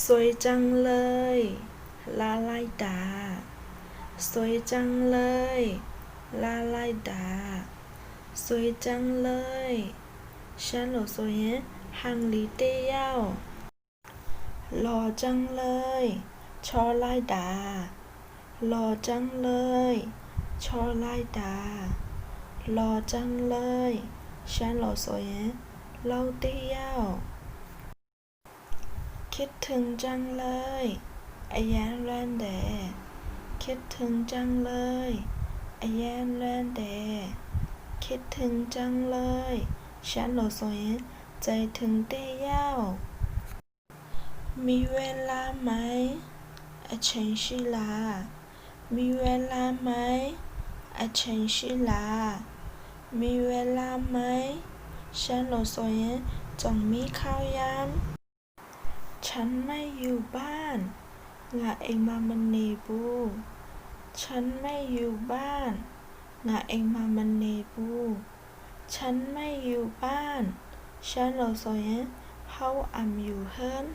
สวยจังเลย ลาไลดา สวยจังเลย ลาไลดา สวยจังเลย ฉันหล่อสวยหังลีเตี้ยวหล่อจังเลย ชอไลดา หล่อจังเลย ชอไลดา หล่อจังเลย ฉันหล่อสวยเล่าเตี้ยว คิดถึงจังเลยไอแยนแลนเดคิดถึงจังเลยไอแยนแลนเดคิดถึงจังเลยฉันหล่อสวยใจถึงเตี้ยวมีเวลาไหมไอเชนชิลา มีเวลาไหมไอเชนชิลา มีเวลาไหมฉันหล่อสวยจงมีข้าวยำ ฉันไม่อยู่บ้านงาเองมามันเนบู ฉันไม่อยู่บ้านงาเองมามันเนบู ฉันไม่อยู่บ้านฉันเราโซยเฮาอำอยู่เฮิรน